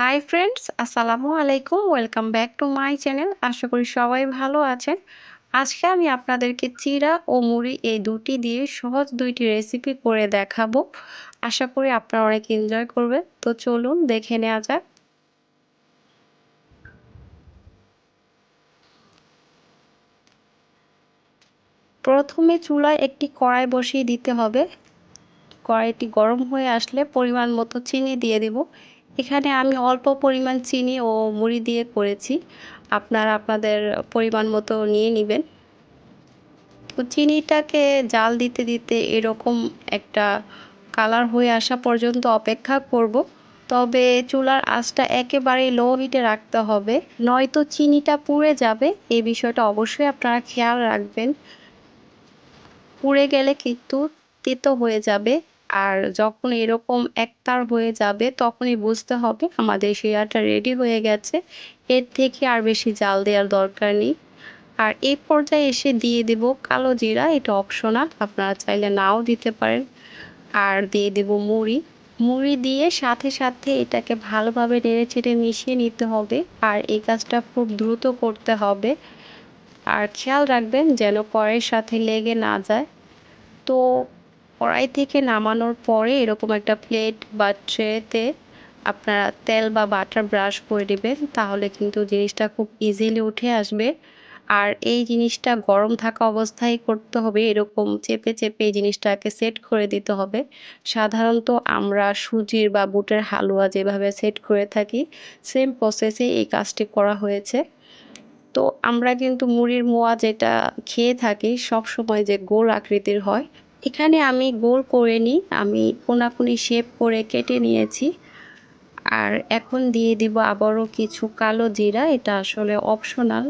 High friends আসসালামু আলাইকুম welcome back to my channel আশা করি সবাই ভালো আছেন। আজকে আমি আপনাদেরকে চিরা ও মুড়ি এই দুটি দিয়ে সহজ দুইটি রেসিপি করে দেখাবো। আশা করি আপনারা অনেক এনজয় করবেন। তো চলুন দেখে নেওয়া যাক। প্রথমে চুলায় একটি কড়াই বসিয়ে দিতে হবে। কড়াইটি গরম হয়ে আসলে পরিমাণ মতো চিনি দিয়ে দেব। এখানে আমি অল্প পরিমাণ চিনি ও মুড়ি দিয়ে করেছি। আপনারা আপনাদের পরিমাণ মতো নিয়ে নেবেন। চিনিটাকে জাল দিতে দিতে এরকম একটা কালার হয়ে আসা পর্যন্ত অপেক্ষা করব। তবে চুলার আঁচটা একেবারে লো হিটে রাখতে হবে। নয়তো চিনিটা পুড়ে যাবে। এই বিষয়টা অবশ্যই আপনারা খেয়াল রাখবেন। পুড়ে গেলে কিন্তু তেতো হয়ে যাবে। আর যখন এরকম একতার হয়ে যাবে, তখনই বুঝতে হবে আমাদের শিরাটা রেডি হয়ে গেছে। এর থেকে আর বেশি জাল দেওয়ার দরকার নেই। আর এই পর্যায়ে এসে দিয়ে দেব কালো জিরা, এটা অপশনাল আপনারা চাইলে নাও দিতে পারেন। আর দিয়ে দেব মুড়ি। মুড়ি দিয়ে সাথে সাথে এটাকে ভালোভাবে নেড়ে চেড়ে মিশিয়ে নিতে হবে। আর এই কাজটা খুব দ্রুত করতে হবে। আর খেয়াল রাখবেন যেন পরের সাথে লেগে না যায়। তো কড়াই থেকে নামানোর পরে এরকম একটা প্লেট বা ট্রেতে আপনারা তেল বা বাটার ব্রাশ করে দেবেন, তাহলে কিন্তু জিনিসটা খুব ইজিলি উঠে আসবে। আর এই জিনিসটা গরম থাকা অবস্থায় করতে হবে, এরকম চেপে চেপে এই জিনিসটাকে সেট করে দিতে হবে। সাধারণত আমরা সুজির বা বুটের হালুয়া যেভাবে সেট করে থাকি সেম প্রসেসে এই কাজটি করা হয়েছে। তো আমরা কিন্তু মুড়ির মোয়া যেটা খেয়ে থাকি সব সময় যে গোল আকৃতির হয় এখানে আমি গোল করে নিই, আমি কোনাকুনি শেপ করে কেটে নিয়েছি। আর এখন দিয়ে দিব আবারও কিছু কালো জিরা, এটা আসলে অপশনাল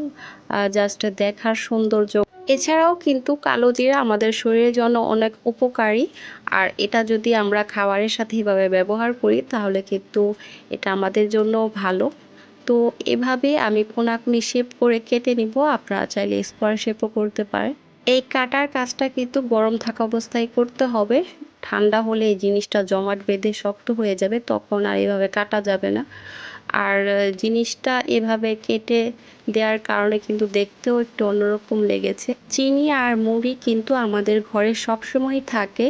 জাস্ট দেখার সৌন্দর্য। এছাড়াও কিন্তু কালো জিরা আমাদের শরীরের জন্য অনেক উপকারী, আর এটা যদি আমরা খাবারের সাথে এভাবে ব্যবহার করি, তাহলে কিন্তু এটা আমাদের জন্য ভালো। তো এভাবে আমি কোনাকুনি শেপ করে কেটে নিব, আপনারা চাইলে স্কোয়ার শেপও করতে পারেন। এই কাটার কাজটা কিন্তু গরম থাকা অবস্থায় করতে হবে। ঠান্ডা হলে এই জিনিসটা জমাট বেঁধে শক্ত হয়ে যাবে, তখন আর এভাবে কাটা যাবে না। আর জিনিসটা এভাবে কেটে দেওয়ার কারণে কিন্তু দেখতেও একটু অন্যরকম লেগেছে। চিনি আর মুড়ি কিন্তু আমাদের ঘরে সবসময়ই থাকে।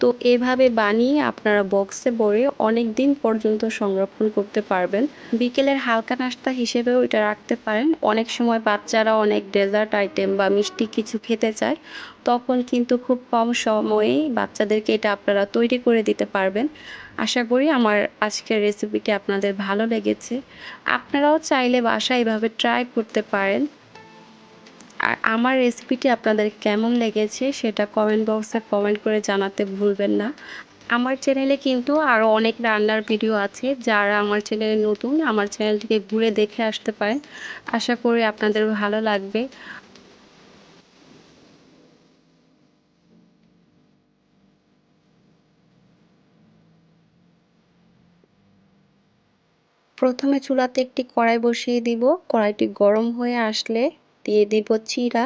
তো এভাবে বানিয়ে আপনারা বক্সে ভরে অনেক দিন পর্যন্ত সংরক্ষণ করতে পারবেন। বিকেলের হালকা নাস্তা হিসেবেও এটা রাখতে পারেন। অনেক সময় বাচ্চারা অনেক ডেজার্ট আইটেম বা মিষ্টি কিছু খেতে চায়, তখন কিন্তু খুব কম সময়েই বাচ্চাদেরকে এটা আপনারা তৈরি করে দিতে পারবেন। আশা করি আমার আজকের রেসিপিটি আপনাদের ভালো লেগেছে। আপনারাও চাইলে বাসায় এভাবে ট্রাই করতে পারেন। আর আমার রেসিপিটি আপনাদের কেমন লেগেছে সেটা কমেন্ট বক্সে কমেন্ট করে জানাতে ভুলবেন না। আমার চ্যানেলে কিন্তু আরও অনেক রান্নার ভিডিও আছে। যারা আমার চ্যানেলে নতুন, আমার চ্যানেলটিকে ঘুরে দেখে আসতে পারেন। আশা করি আপনাদের ভালো লাগবে। প্রথমে চুলাতে একটি কড়াই বসিয়ে দিব। কড়াইটি গরম হয়ে আসলে দিয়ে দিব চিরা।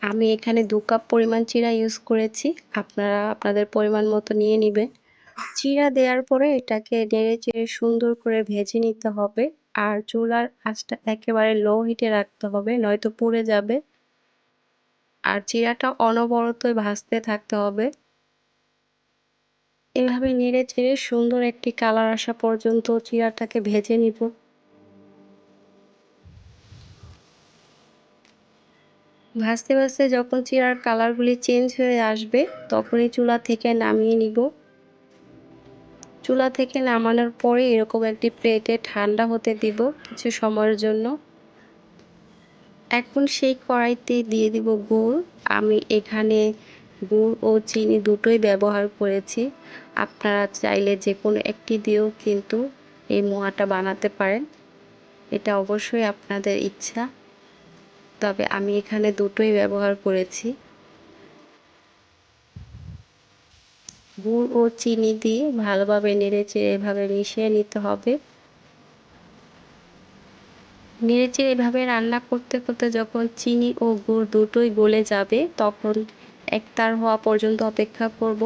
আমি এখানে দু কাপ পরিমাণ চিরা ইউজ করেছি। আপনারা আপনাদের পরিমাণ মতো নিয়ে নেবেন। চিরা দেওয়ার পরে এটাকে নেড়ে চেড়ে সুন্দর করে ভেজে নিতে হবে। আর চুলার আঁচটা একেবারে লো হিটে রাখতে হবে, নয়তো পুড়ে যাবে। আর চিরাটা অনবরতই ভাজতে থাকতে হবে। এভাবে নেড়ে চেড়ে সুন্দর একটি কালার আসা পর্যন্ত চিরাটাকে ভেজে নিব। ভাজতে ভাজতে যখন চিরার কালারগুলি চেঞ্জ হয়ে আসবে, তখনই চুলা থেকে নামিয়ে নিব। চুলা থেকে নামানোর পরে এরকম একটি প্লেটে ঠান্ডা হতে দিব কিছু সময়ের জন্য। এখন সেই কড়াইতে দিয়ে দিব গুড়। আমি এখানে গুড় ও চিনি দুটোই ব্যবহার করেছি। আপনারা চাইলে যে কোনো একটি দিয়েও কিন্তু এই মোয়াটা বানাতে পারেন। এটা অবশ্যই আপনাদের ইচ্ছা। তবে আমি এখানে দুটোই ব্যবহার করেছি। গুড় ও চিনি দিয়ে ভালোভাবে নেড়েচেড়ে এভাবে মিশিয়ে নিতে হবে। নেড়েচেড়ে এভাবে রান্না করতে করতে যখন চিনি ও গুড় দুটোই গলে যাবে, তখন একতার হওয়া পর্যন্ত অপেক্ষা করব।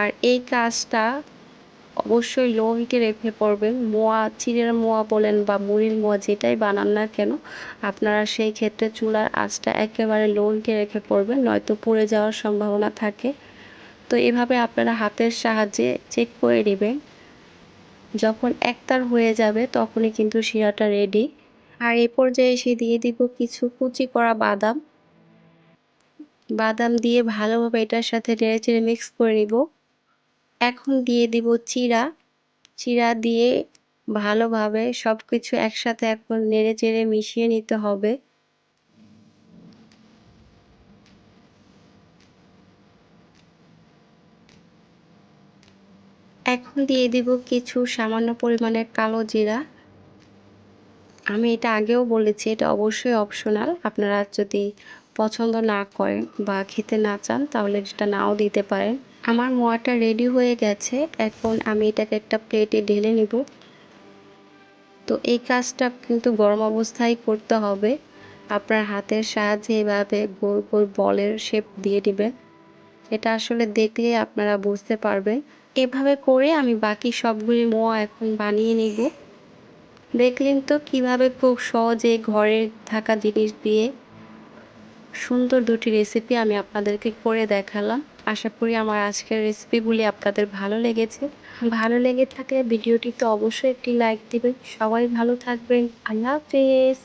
আর এই কাজটা অবশ্যই লো রেখে পড়বেন। মোয়া চিড়ের মোয়া বলেন বা মুড়ির মোয়া যেটাই বানান না কেন, আপনারা সেই ক্ষেত্রে চুলার আঁচটা একেবারে লো রেখে পড়বেন, নয়তো পুড়ে যাওয়ার সম্ভাবনা থাকে। তো এভাবে আপনারা হাতের সাহায্যে চেক করে নেবেন। যখন একতার হয়ে যাবে, তখনই কিন্তু শিরাটা রেডি আর এ পর্যায়ে এসে দিয়ে দিব কিছু কুচি করা বাদাম। বাদাম দিয়ে ভালোভাবে এটার সাথে নেড়ে চেড়ে মিক্স করে নিব। এখন দিয়ে দিব চিরা। চিরা দিয়ে ভালোভাবে সব কিছু একসাথে এখন নেড়ে চেড়ে মিশিয়ে নিতে হবে। এখন দিয়ে দিব কিছু সামান্য পরিমাণে কালো জিরা। আমি এটা আগেও বলেছি, এটা অবশ্যই অপশনাল আপনারা যদি পছন্দ না করেন বা খেতে না চান, তাহলে সেটা নাও দিতে পারেন। আমার মোয়াটা রেডি হয়ে গেছে। এখন আমি এটাকে একটা প্লেটে ঢেলে নেব। তো এই কাজটা কিন্তু গরম অবস্থায় করতে হবে। আপনার হাতের সাহায্যে এভাবে গোল গোল বলের শেপ দিয়ে দিবেন। এটা আসলে দেখলে আপনারা বুঝতে পারবেন। এভাবে করে আমি বাকি সবগুলি মোয়া এখন বানিয়ে নিব। দেখলেন তো কীভাবে খুব সহজে ঘরে থাকা জিনিস দিয়ে সুন্দর দুটি রেসিপি আমি আপনাদেরকে করে দেখালাম। আশা করি আমার আজকের রেসিপিগুলি আপনাদের ভালো লেগেছে। ভালো লেগে থাকলে ভিডিওটিতে অবশ্যই একটি লাইক দেবেন। সবাই ভালো থাকবেন। আল্লাহ হাফেজ।